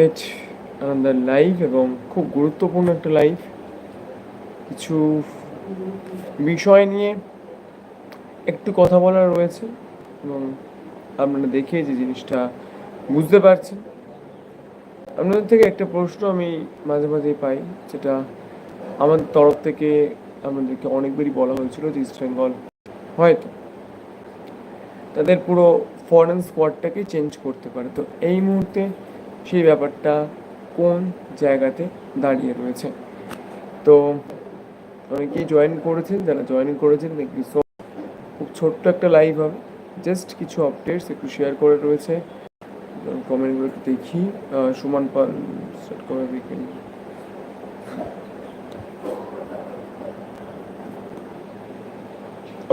ইট another live এবং খুব গুরুত্বপূর্ণ একটা লাইভ কিছু বিষয় নিয়ে একটু কথা বলার রয়েছে এবং আপনারা দেখে যে জিনিসটা বুঝতে পারছেন। আপনাদের থেকে একটা প্রশ্ন আমি মাঝে মাঝেই পাই, যেটা আমাদের তরফ থেকে আমাদেরকে অনেকবারই বলা হয়েছিল যে ইস্ট বেঙ্গল হয়তো তাদের পুরো ফরেন স্কোয়াডটাকে চেঞ্জ করতে পারে। তো এই মুহূর্তে সেই ব্যাপারটা কোন জায়গাতে দাঁড়িয়ে রয়েছে? তো অনেকেই জয়েন করেছেন? যারা জয়েন করেছেন দেখবি সো খুব ছোট্ট একটা লাইভ হবে। জাস্ট কিছু আপডেটস একটু শেয়ার করে রয়েছে। কমেন্টগুলো একটু দেখি। সুমান পাল স্টার্ট করে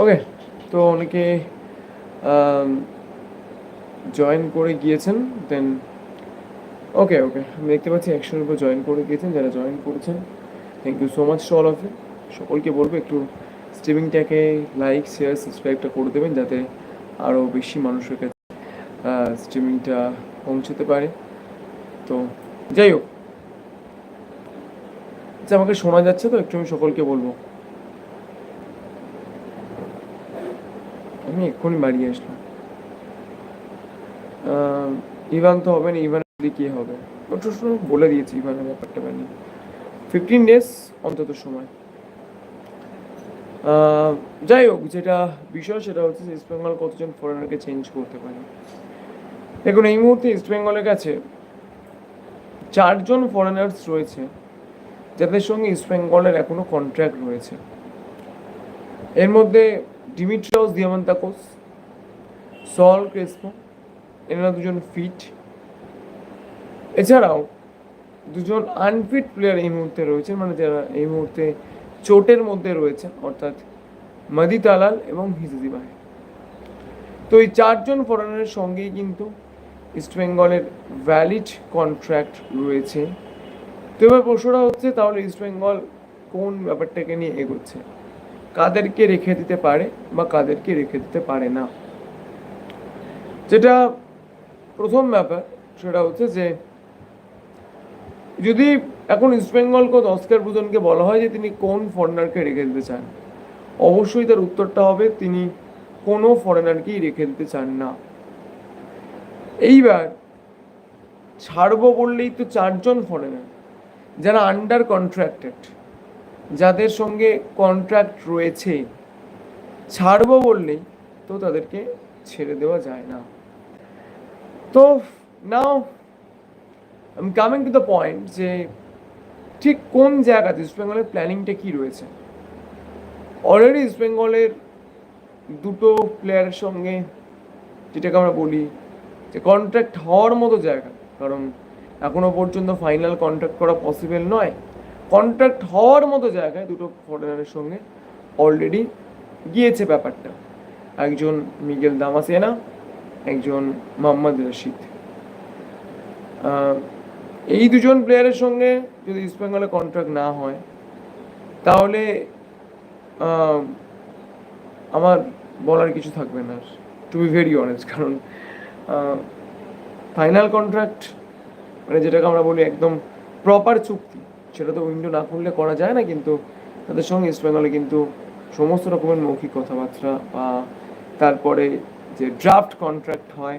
ওকে তো অনেকে জয়েন করে গিয়েছেন দেন ওকে ওকে আমি দেখতে পাচ্ছি একশোর উপর জয়েন করে গিয়েছেন যারা জয়েন করেছেন। Thank you so much to all of সকলকে বলব একটু স্ট্রিমিংটাকে লাইক শেয়ার সাবস্ক্রাইবটা করে দেবেন যাতে আরও বেশি মানুষের কাছে স্ট্রিমিংটা পৌঁছতে পারে। তো যাই হোক। আচ্ছা আমাকে শোনা যাচ্ছে তো, একটু আমি সকলকে বলব। আমি এক্ষুনি বাড়ি আসলাম। ইভান তো হবে না ইভান কি হবে? বলে দিয়েছি ইভানের ব্যাপারটা বানিয়ে ফিফটিন ডেজ অন্তত সময়। যাই হোক, যেটা বিষয় সেটা হচ্ছে ইস্ট বেঙ্গল কতজন ফরেনারকে চেঞ্জ করতে পারে। দেখুন, এই মুহূর্তে ইস্ট বেঙ্গলের কাছে চারজন ফরেনার্স রয়েছে, যাদের সঙ্গে ইস্ট বেঙ্গলের এখনও কন্ট্রাক্ট রয়েছে। এর মধ্যে ডিমিট্রাউস দিয়ামান্তাকোস সল ক্রেসপো এনারা দুজন ফিট এছাড়াও, দুজন আনফিট প্লেয়ার এই মুহূর্তে রয়েছেন মানে যারা এই মুহূর্তে চোটের মধ্যে রয়েছেন, অর্থাৎ মাদি তালাল এবং হিজুদি বাহে তো এই চারজন ফরেনারের সঙ্গেই কিন্তু ইস্টবেঙ্গলের ভ্যালিড কন্ট্রাক্ট রয়েছে। তো এবার প্রশ্নটা হচ্ছে, তাহলে ইস্টবেঙ্গল কোন ব্যাপারটাকে নিয়ে এগোচ্ছে? কাদেরকে রেখে দিতে পারে বা কাদেরকে রেখে দিতে পারে না? যেটা প্রথম ব্যাপার, সেটা হচ্ছে যে যদি এখন ইস্টবেঙ্গল কোচ অস্কার বুজনকে বলা হয় যে তিনি কোন ফরেনারকে রেখে দিতে চান, অবশ্যই তার উত্তরটা হবে তিনি কোনো ফরেনারকেই রেখে দিতে চান না। এইবার ছাড়বো বললেই তো চারজন ফরেনার যারা আন্ডার কন্ট্রাক্টেড যাদের সঙ্গে কন্ট্রাক্ট রয়েছে, ছাড়বো বললেই তো তাদেরকে ছেড়ে দেওয়া যায় না। তো now coming to the point যে ঠিক কোন জায়গাতে ইস্ট বেঙ্গলের প্ল্যানিংটা কী রয়েছে? অলরেডি ইস্ট বেঙ্গলের দুটো প্লেয়ারের সঙ্গে যেটাকে আমরা বলি যে কন্ট্রাক্ট হওয়ার মতো জায়গা, কারণ এখনও পর্যন্ত ফাইনাল কন্ট্রাক্ট করা পসিবল নয়। কন্ট্রাক্ট হওয়ার মতো জায়গায় দুটো ফরেনারের সঙ্গে অলরেডি গিয়েছে ব্যাপারটা। একজন মিগেল দামাসেনা একজন মোহাম্মদ রশিদ। এই দুজন প্লেয়ারের সঙ্গে যদি ইস্ট বেঙ্গলে কন্ট্রাক্ট না হয়, তাহলে আমার বলার কিছু থাকবে না। টু বি ভেরি অনেস্ট কারণ ফাইনাল কন্ট্রাক্ট মানে যেটাকে আমরা বলি একদম প্রপার চুক্তি, সেটা তো উইন্ডো না খুললে করা যায় না, কিন্তু তাদের সঙ্গে ইস্ট বেঙ্গলে কিন্তু সমস্ত রকমের মৌখিক কথাবার্তা বা তারপরে যে ড্রাফট কন্ট্রাক্ট হয়,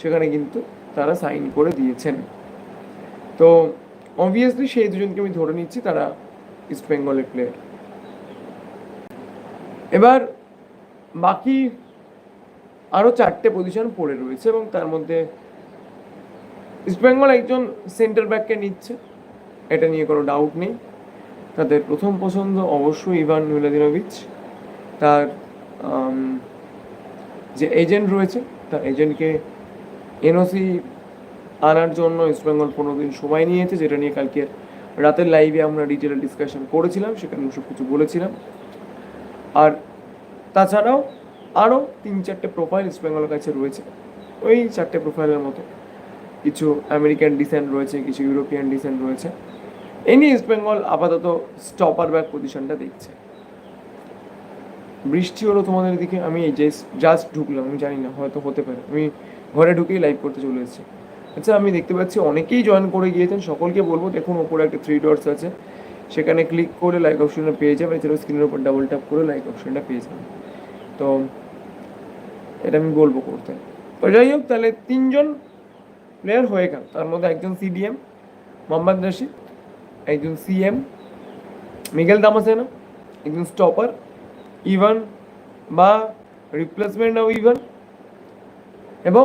সেখানে কিন্তু তারা সাইন করে দিয়েছেন। তো অবভিয়াসলি সেই দুজনকে আমি ধরে নিচ্ছি, তারা ইস্ট বেঙ্গলের প্লেয়ার এবার বাকি আরও চারটে পজিশন পড়ে রয়েছে এবং তার মধ্যে ইস্টবেঙ্গল একজন সেন্টার ব্যাককে নিচ্ছে। এটা নিয়ে কোনো ডাউট নেই। তাদের প্রথম পছন্দ অবশ্যই ইভান মিলাদিনোভিচ তার যে এজেন্ট রয়েছে, তার এজেন্টকে এনওসি আনার জন্য ইস্টবেঙ্গল পনেরো দিন সময় নিয়েছে, যেটা নিয়ে কালকে রাতের লাইভে আমরা ডিটেল ডিসকাশন করেছিলাম, সেখানে সব কিছু বলেছিলাম। আর তাছাড়াও আরও তিন চারটে প্রোফাইল ইস্টবেঙ্গলের কাছে রয়েছে। ওই চারটে প্রোফাইলের মতো। কিছু আমেরিকান ডিসেন্ট রয়েছে, কিছু ইউরোপিয়ান ডিসেন্ট রয়েছে। এই নিয়ে ইস্টবেঙ্গল আপাতত স্টপার ব্যাক পজিশনটা দেখছে। বৃষ্টি হলো তোমাদের দিকে, আমি জাস্ট ঢুকলাম, আমি জানি না, হয়তো হতে পারে। আমি ঘরে ঢুকেই লাইভ করতে চলে এসেছি। আচ্ছা আমি দেখতে পাচ্ছি অনেকেই জয়েন করে গিয়েছেন। সকলকে বলব, দেখুন ওপরে একটা থ্রি ডটস আছে। সেখানে ক্লিক করে লাইক অপশনটা পেয়ে যাবেন। এছাড়াও স্ক্রিনের উপর ডাবল ট্যাপ করে লাইক অপশনটা পেয়ে যাবেন। তো, এটা আমি বলব করতে। তো যাই হোক, তাহলে তিনজন প্লেয়ার হয়ে গেল। তার মধ্যে একজন সিডিএম মোহাম্মদ রশিদ, একজন সিএম মিগেল দামাসেনা, একজন স্টপার ইভান বা রিপ্লেসমেন্ট অফ ইভান এবং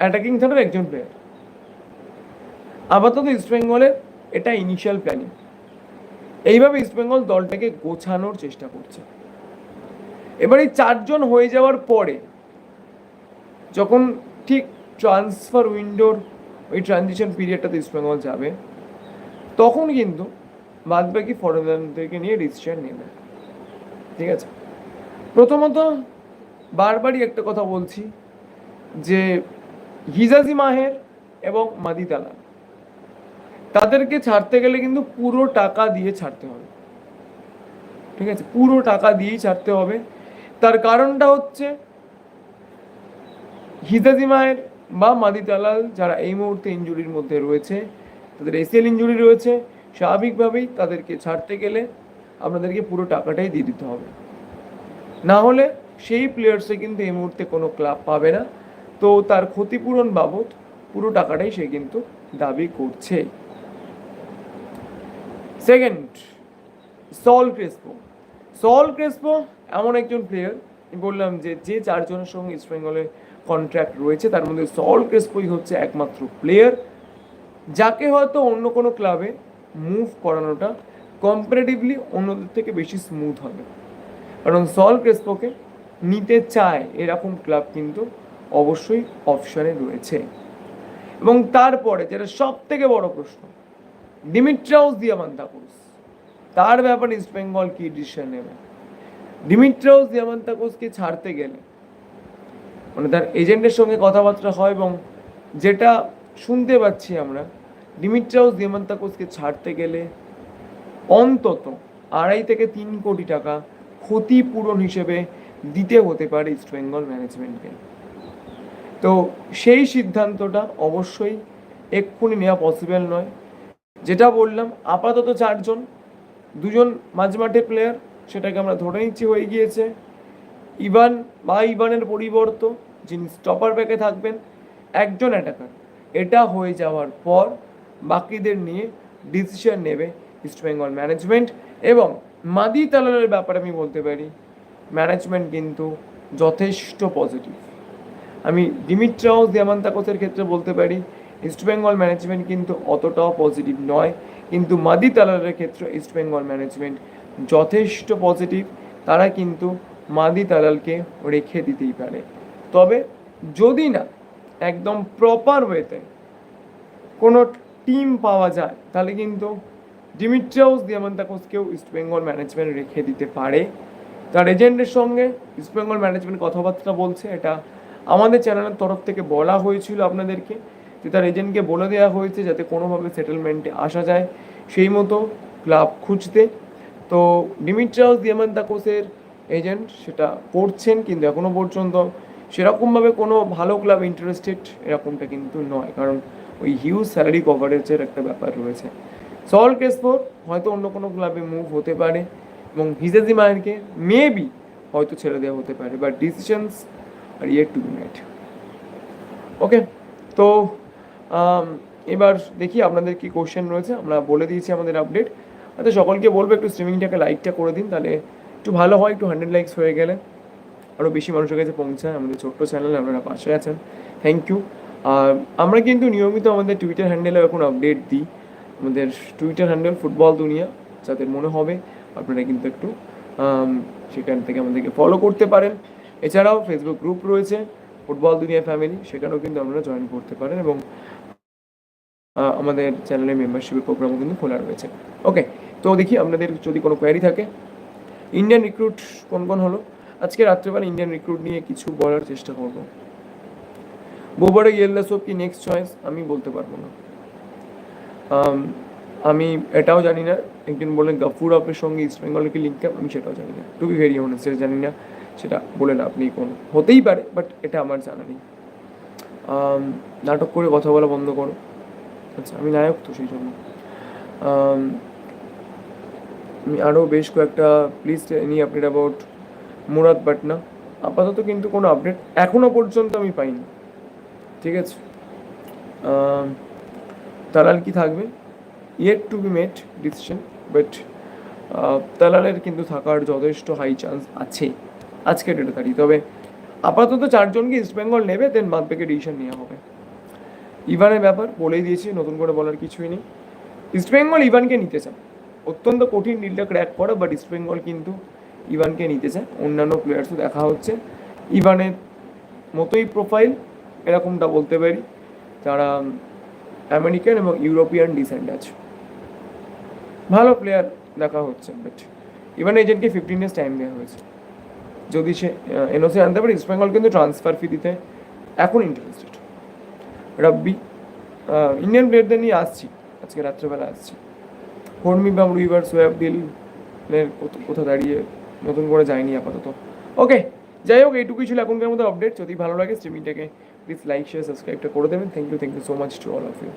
অ্যাটাকিং থার্ডের একজন প্লেয়ার আপাতত ইস্টবেঙ্গলের এটা ইনিশিয়াল প্ল্যানিং এইভাবে ইস্টবেঙ্গল দলটাকে গোছানোর চেষ্টা করছে। এবার এই চারজন হয়ে যাওয়ার পরে যখন ঠিক ট্রান্সফার উইন্ডোর ওই ট্রানজিশন পিরিয়ডটাতে ইস্টবেঙ্গল যাবে, তখন কিন্তু বাদবাকি ফরেনারদেরকে নিয়ে ডিসিশন নেবে। ঠিক আছে? প্রথমত বারবারই একটা কথা বলছি যে হিজাজি মাহের এবং মাদি মাদিতালা তাদেরকে ছাড়তে গেলে কিন্তু পুরো টাকা দিয়ে ছাড়তে হবে। ঠিক আছে? পুরো টাকা দিয়েই ছাড়তে হবে। তার কারণটা হচ্ছে হিজাজি মায়ের বা মাদি মাদিতালাল যারা এই মুহূর্তে ইঞ্জুরির মধ্যে রয়েছে, তাদের এসিএল ইঞ্জুরি রয়েছে, স্বাভাবিকভাবেই তাদেরকে ছাড়তে গেলে আপনাদেরকে পুরো টাকাটাই দিয়ে দিতে হবে। না হলে সেই প্লেয়ার্সে কিন্তু এই মুহূর্তে কোনো ক্লাব পাবে না। তো তার ক্ষতিপূরণ বাবদ পুরো টাকাটাই সে কিন্তু দাবি করছে। Second Saul Crespo Saul Crespo এমন একজন প্লেয়ার বললাম যে যে চারজনের সঙ্গে ইস্ট বেঙ্গলের কন্ট্রাক্ট রয়েছে, তার মধ্যে সল ক্রেসপোই হচ্ছে একমাত্র প্লেয়ার যাকে হয়তো অন্য কোনো ক্লাবে মুভ করানোটা কম্পারেটিভলি অন্যদের থেকে বেশি স্মুথ হবে। কারণ সল ক্রেসপোকে নিতে চায় এরকম ক্লাব কিন্তু অবশ্যই অপশানে রয়েছে। এবং তারপরে যেটা সব থেকে বড় প্রশ্ন ডিমিট্রাউস দিয়ামান্তাকুস, তার ব্যাপারে ইস্ট বেঙ্গল কি ডিসিশন নেবে? ডিমিট্রাউস দিয়ামান্তাকুসকে ছাড়তে গেলে মানে তার এজেন্টের সঙ্গে কথাবার্তা হয় এবং যেটা শুনতে পাচ্ছি আমরা ডিমিট্রাউস দিয়ামান্তাকুসকে ছাড়তে গেলে অন্তত আড়াই থেকে তিন কোটি টাকা ক্ষতিপূরণ হিসেবে দিতে হতে পারে ইস্ট বেঙ্গল ম্যানেজমেন্টকে তো সেই সিদ্ধান্তটা অবশ্যই এক্ষুনি নেওয়া পসিবল নয়। যেটা বললাম, আপাতত চারজন, দুজন মাঝমাঠে প্লেয়ার সেটাকে আমরা ধরে নিচ্ছি হয়ে গিয়েছে। ইভান, বা ইভানের পরিবর্ত যিনি স্টপার ব্যাকে থাকবেন, একজন অ্যাটাকার এটা হয়ে যাওয়ার পর বাকিদের নিয়ে ডিসিশন নেবে ইস্টবেঙ্গল ম্যানেজমেন্ট এবং মাদি তালালের ব্যাপারে আমি বলতে পারি ম্যানেজমেন্ট কিন্তু যথেষ্ট পজিটিভ আমি ডিমিট্রাও দিয়ামান্তাকোসের ক্ষেত্রে বলতে পারি ইস্টবেঙ্গল ম্যানেজমেন্ট কিন্তু অতটাও পজিটিভ নয়। কিন্তু মাদি তালালের ক্ষেত্রে ইস্টবেঙ্গল ম্যানেজমেন্ট যথেষ্ট পজিটিভ তারা কিন্তু মাদি তালালকে রেখে দিতেই পারে। তবে যদি না একদম প্রপার ওয়েতে কোনো টিম পাওয়া যায়, তাহলে কিন্তু ডিমিট্রাউস দিয়ামান্তাকোসকেও ইস্টবেঙ্গল ম্যানেজমেন্ট রেখে দিতে পারে। তার এজেন্টের সঙ্গে ইস্টবেঙ্গল ম্যানেজমেন্ট কথাবার্তা বলছে, এটা আমাদের চ্যানেলের তরফ থেকে বলা হয়েছিল আপনাদেরকে যে তার এজেন্টকে বলে দেওয়া হয়েছে যাতে কোনোভাবে সেটেলমেন্টে আসা যায়। সেই মতো ক্লাব খুঁজতে। তো ডিমিট্রাউস দিয়ামান্তাকোসের এজেন্ট সেটা করছেন কিন্তু এখনও পর্যন্ত সেরকমভাবে কোনো ভালো ক্লাব ইন্টারেস্টেড এরকমটা কিন্তু নয়, কারণ ওই হিউজ স্যালারি কভারেজের একটা ব্যাপার রয়েছে। সল কেসফোর হয়তো অন্য কোনো ক্লাবে মুভ হতে পারে এবং হিজেজি মায়েরকে মেবি হয়তো ছেড়ে দেওয়া হতে পারে but decisions are yet to made okay তো এবার দেখি আপনাদের কি কোশ্চেন রয়েছে। আমরা বলে দিয়েছি আমাদের আপডেট আচ্ছা সকলকে বলব একটু স্ট্রিমিংটাকে লাইকটা করে দিন, তাহলে একটু ভালো হয়, একটু হান্ড্রেড লাইকস হয়ে গেলে। আরও বেশি মানুষের কাছে পৌঁছায়, আমাদের ছোট্ট চ্যানেলে আপনারা পাশে আছেন। থ্যাংক ইউ আর আমরা কিন্তু নিয়মিত আমাদের টুইটার হ্যান্ডেলে এখন আপডেট দিই। আমাদের টুইটার হ্যান্ডেল ফুটবল দুনিয়া, যাদের মনে হবে, আপনারা কিন্তু একটু সেখান থেকে আমাদেরকে ফলো করতে পারেন। এছাড়াও ফেসবুক গ্রুপ রয়েছে ফুটবল দুনিয়া ফ্যামিলি সেখানেও কিন্তু আপনারা জয়েন করতে পারেন এবং আমাদের চ্যানেলের মেম্বারশিপের প্রোগ্রামও কিন্তু খোলা রয়েছে। ওকে তো দেখি আপনাদের যদি কোনো কোয়ারি থাকে ইন্ডিয়ান রিক্রুট কোন কোন হলো? আজকে রাত্রেবেলা ইন্ডিয়ান রিক্রুট নিয়ে কিছু বলার চেষ্টা করব। বোবারে ইয়েল্লাসব কি নেক্সট চয়েস আমি বলতে পারব না। আমি এটাও জানি না একজন বললেন গাফুর আপের সঙ্গে ইস্ট বেঙ্গলের কি লিঙ্ক আমি সেটাও জানি না। টু বি ভেরি অনেস্ট জানি না। সেটা বলে নেই কোনো। হতেই পারে বাট এটা আমার জানা নেই। নাটক করে কথা বলা বন্ধ করো। আচ্ছা আমি নায়ক তো সেই জন্য। আমি আরও বেশ কয়েকটা please any update about Murad Patna. আপাতত কিন্তু কোনো আপডেট এখনও পর্যন্ত আমি পাইনি। ঠিক আছে? তালাল কি থাকবে? Yet to be made decision but তালালের কিন্তু থাকার যথেষ্ট হাই চান্স আছে। আজকে ডেটে দাঁড়িয়ে। তবে আপাতত চারজনকে ইস্ট বেঙ্গল নেবে দেন বাদ বাকি ডিসিশন নেওয়া হবে। ইভানের ব্যাপার, বলেই দিয়েছি, নতুন করে বলার কিছুই নেই। ইস্ট বেঙ্গল ইভানকে নিতে চায়। অত্যন্ত কঠিন ডিলটা ক্র্যাক করে বাট ইস্ট বেঙ্গল কিন্তু ইভানকে নিতে চায়। অন্যান্য প্লেয়ার্সও দেখা হচ্ছে। ইভানের মতোই প্রোফাইল এরকমটা বলতে পারি তারা আমেরিকান এবং ইউরোপিয়ান ডিসেন্ট আছে। ভালো প্লেয়ার দেখা হচ্ছে বাট ইভান এজেন্টকে ফিফটিন ডেজ টাইম দেওয়া হয়েছে। যদি সে এনওসি আনতে পারে ইস্ট বেঙ্গল কিন্তু ট্রান্সফার ফি দিতে এখন ইন্টারেস্টেড রাব্বি ইন্ডিয়ান প্লেয়ারদের নিয়ে আসছি, আজকে রাত্রেবেলা আসছি। হর্মি বাম রুইবার সোয়াব ডিলের কোথাও দাঁড়িয়ে নতুন করে যায়নি আপাতত। ওকে যাই হোক, এইটুকুই ছিল এখনকার মধ্যে আপডেট যদি ভালো লাগে স্ট্রিমিংটাকে প্লিজ লাইক শেয়ার সাবস্ক্রাইবটা করে দেবেন। Thank you thank you so much to all of you